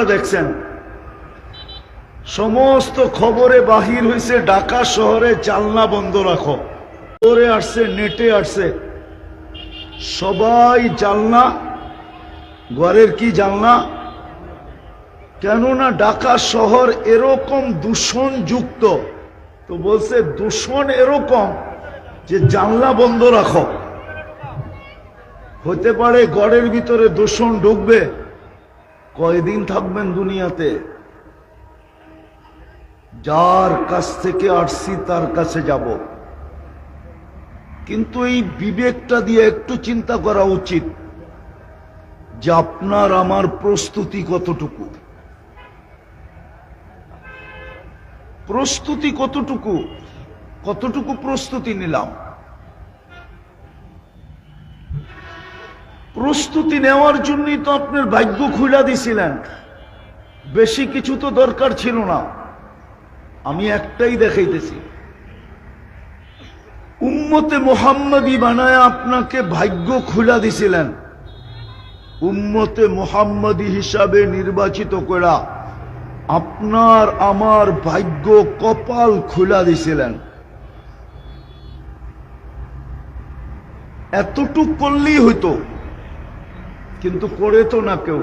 আপনারা দেখছেন। সমস্ত খবরে বাহির হয়েছে ঢাকা শহরে জালনা বন্ধ রাখো। খবরে আসছে, নেটে আসছে। সবাই জালনা ঘরের কি জালনা কেননা ঢাকা শহর এরকম দূষণ যুক্ত তো বলছে দূষণ এরকম যে জানলা বন্ধ রাখো। হতে পারে গড়ের ভিতরে দূষণ ঢুকবে। কয়দিন থাকবেন দুনিয়াতে? যার কাছ থেকে আসছি, তার কাছে যাব। কিন্তু এই বিবেকটা দিয়ে একটু চিন্তা করা উচিত যে আপনার আমার প্রস্তুতি কতটুকু? প্রস্তুতি কতটুকু? কতটুকু প্রস্তুতি নিলাম? প্রস্তুতি নেওয়ার জন্যই তো আপনার ভাগ্য খুলা দিছিলেন। বেশি কিছু তো দরকার ছিল না। আমি একটাই দেখাইতেছি। উম্মতে মোহাম্মদী বানায় আপনাকে ভাগ্য খুলা দিছিলেন। উম্মতে মোহাম্মদী হিসাবে নির্বাচিত করা আপনার আমার ভাগ্য কপাল খুলা দিছিলেন। এতটুক করলেই হইতো। কিন্তু করে তো না কেউ।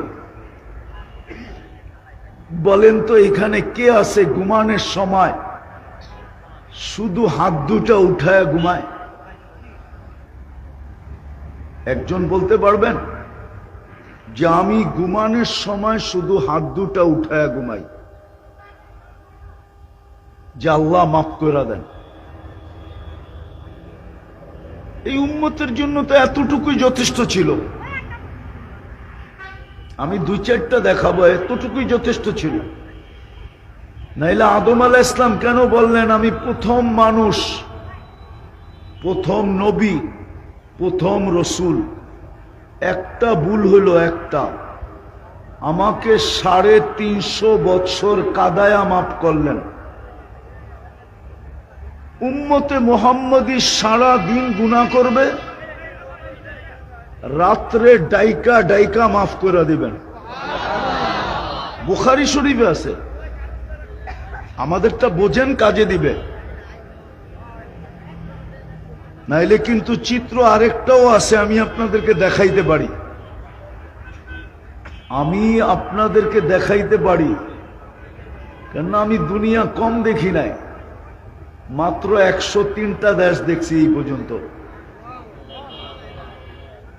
বলেন তো এখানে কে আছে ঘুমানোর সময়? শুধু হাত দুটা উঠায় ঘুমায়। একজন বলতে পারবেন যে আমি ঘুমানোর সময় শুধু হাত দুটা উঠায় ঘুমাই। যে আল্লাহ মাফ করে দেন। এই উম্মতের জন্য তো এতটুকুই যথেষ্ট ছিল। আমি দুই চারটা দেখাবো, এতটুকুই যথেষ্ট ছিল। নাইলে আদম আলাহ ইসলাম কেন বললেন, আমি প্রথম মানুষ, প্রথম নবী, প্রথম রসুল। একটা ভুল হলো একটা। আমাকে সাড়ে তিনশো বৎসর কাদায়া মাফ করলেন। উম্মতে মোহাম্মদী সারা দিন গুণা করবে রাত্রে ডাইকা ডাইকা মাফ করে দিবেন। বুখারি শরীফে আছে। আমাদেরটা বোঝেন কাজে দিবে। নাইলে কিন্তু চিত্র আরেকটাও আছে, আমি আপনাদেরকে দেখাইতে পারি। আমি আপনাদেরকে দেখাইতে পারি। কেননা আমি দুনিয়া কম দেখি নাই। মাত্র একশো তিনটা দেশ দেখছি এই পর্যন্ত।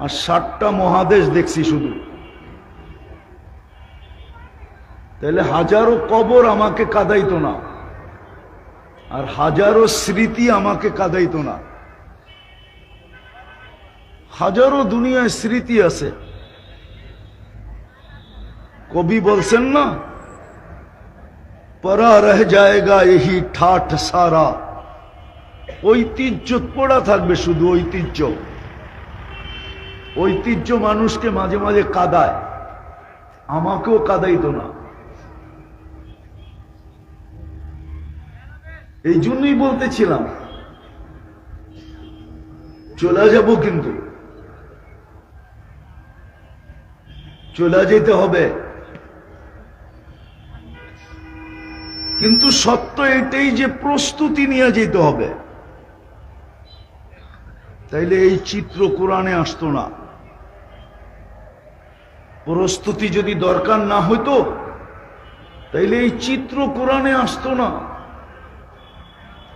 আর ষাটটা মহাদেশ দেখছি শুধু। তাহলে হাজারো কবর আমাকে কাদাইতো না, আর হাজারো স্মৃতি আমাকে কাদাইতো না। হাজারো দুনিয়ায় স্মৃতি আছে। কবি বলছেন না, পরা রহ যায়গা এই ঠাঠ সারা। ঐতিহ্য পড়া থাকবে শুধু ঐতিহ্য। ঐতিহ্য মানুষকে মাঝে মাঝে কাদায়। আমাকেও কাদাইতো না। এই জন্যই বলতেছিলাম, চলে যাব কিন্তু। চলে যেতে হবে। কিন্তু সত্য এটাই যে প্রস্তুতি নিয়ে যেতে হবে। তাইলে এই চিত্র কোরআনে আসতো না। প্রস্তুতি যদি দরকার না হইতো, তাইলে এই চিত্র কোরআনে আসতো না।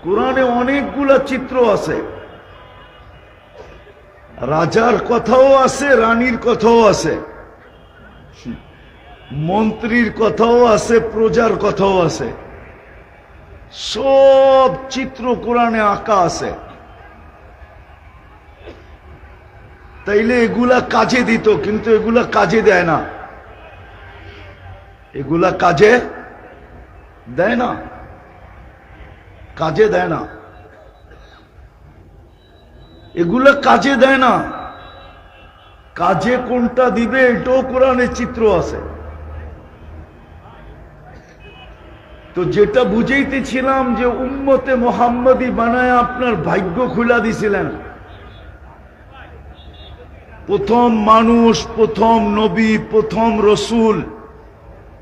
কোরআনে অনেকগুলা চিত্র আছে। রাজার কথাও আছে, রানীর কথাও আছে। মন্ত্রীর কথাও আছে, প্রজার কথাও আছে। সব চিত্র কোরআনে আঁকা আছে। তাইলে এগুলা কাজে দিত, কিন্তু এগুলা কাজে দেয় না। এগুলা কাজে দেয় না। কাজে দেয় না। এগুলা কাজে দেয় না। কাজে কোনটা দিবে এটাও কোরআনের চিত্র আছে। তো যেটা বুঝাইতেছিলাম যে উম্মতে মোহাম্মদী বানায় আপনার ভাগ্য খুলা দিছিলেন। প্রথম মানুষ, প্রথম নবী, প্রথম রসুল,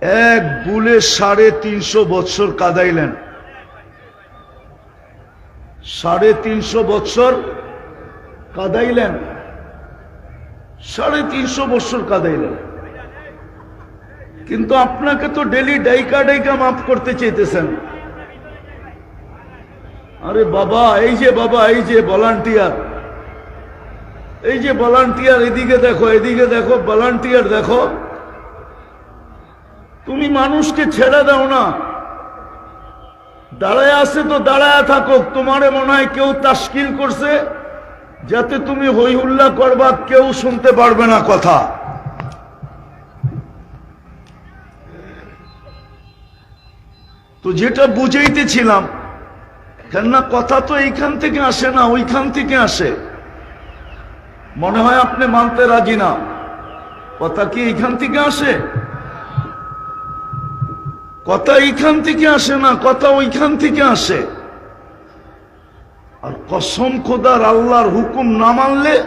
এক বুলে সাড়ে তিনশো বৎসর কাদাইলেন। সাড়ে তিনশো বৎসর কাদাইলেন। সাড়ে তিনশো বৎসর কাদাইলেন। কিন্তু আপনাকে তো ডেলি ডাইকা ডাইকা মাফ করতে চাইতেছেন। আরে বাবা, এই যে বাবা, এই যে ভলান্টিয়ার। এই যে ভলান্টিয়ার এদিকে দেখো এদিকে দেখো ভলান্টিয়ার দেখো। তুমি মানুষকে ছেড়ে দাও না। দাঁড়ায় আছে তো দাঁড়ায় থাকো তোমারে মনে হয় কেউ তাস্কিল করছে, যাতে তুমি হই হুল্লা করবা, কেউ শুনতে পারবে না কথা। তো যেটা বুঝাইতেছিলাম, কেননা কথা তো এইখান থেকে আসে না, ওইখান থেকে আসে। মনে হয় আপনি মানতে রাজি না। কথা কি এখান থেকে আসে? কথা এইখান থেকে আসে না, কথা ওইখান থেকে আসে। আর কসম খোদার আল্লাহর হুকুম না মানলে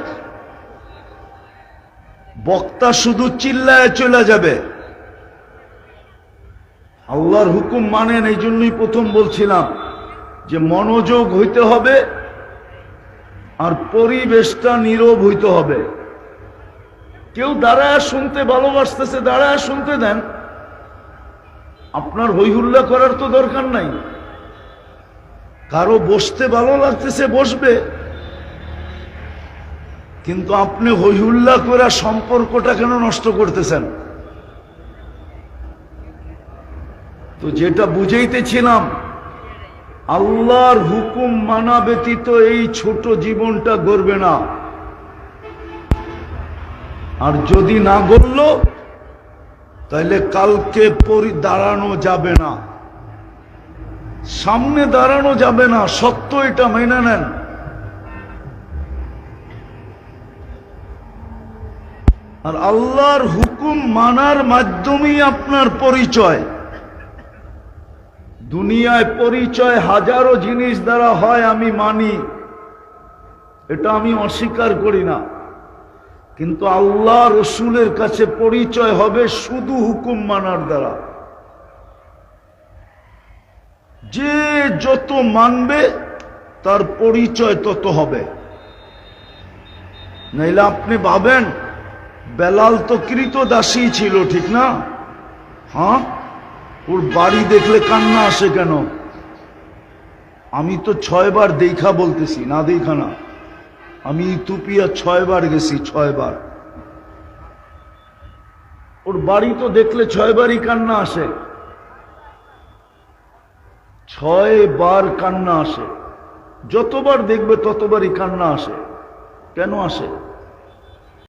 বক্তা শুধু চিল্লায় চলে যাবে। আল্লাহর হুকুম মানেন এই জন্যই প্রথম বলছিলাম যে মনোযোগ হইতে হবে আর পরিবেশটা নীরব হইতে হবে। কেউ দাঁড়ায় শুনতে ভালোবাসতেছে, দাঁড়ায় শুনতে দেন। আপনার হইহুল্লা করার তো দরকার নাই। কারও বসতে ভালো লাগতেছে, বসবে। কিন্তু আপনি হইহুল্লা করে সম্পর্কটা কেন নষ্ট করতেছেন? তো যেটা বুঝাইতেছিলাম আল্লাহর হুকুম মানা ব্যতীত এই ছোট জীবনটা গড়বে না। আর যদি না গড়ল তাহলে কালকে পরি দাঁড়ানো যাবে না। সামনে দাঁড়ানো যাবে না, সত্য এটা মেনে নেন। আর আল্লাহর হুকুম মানার মাধ্যমেই আপনার পরিচয়। দুনিয়ায় পরিচয় হাজারো জিনিস দ্বারা হয়, আমি মানি। এটা আমি অস্বীকার করি না। কিন্তু আল্লাহ রসুলের কাছে পরিচয় হবে শুধু হুকুম মানার দ্বারা। যে যত মানবে, তার পরিচয় তত হবে। নাইলে আপনি ভাবেন, বেলাল তো কৃত দাসী ছিল, ঠিক না? হ্যাঁ? ওর বাড়ি দেখলে কান্না আসে কেন? আমি তো ছয়বার দেখা বলতেছি, না দেখা না। আমি ইতুপিয়া ছয়বার গেছি, ছয়বার। ওর বাড়ি তো দেখলে ছয়বারই কান্না আসে। ছয় বার কান্না আসে। যতবার দেখবে ততবারই কান্না আসে। কেন আসে?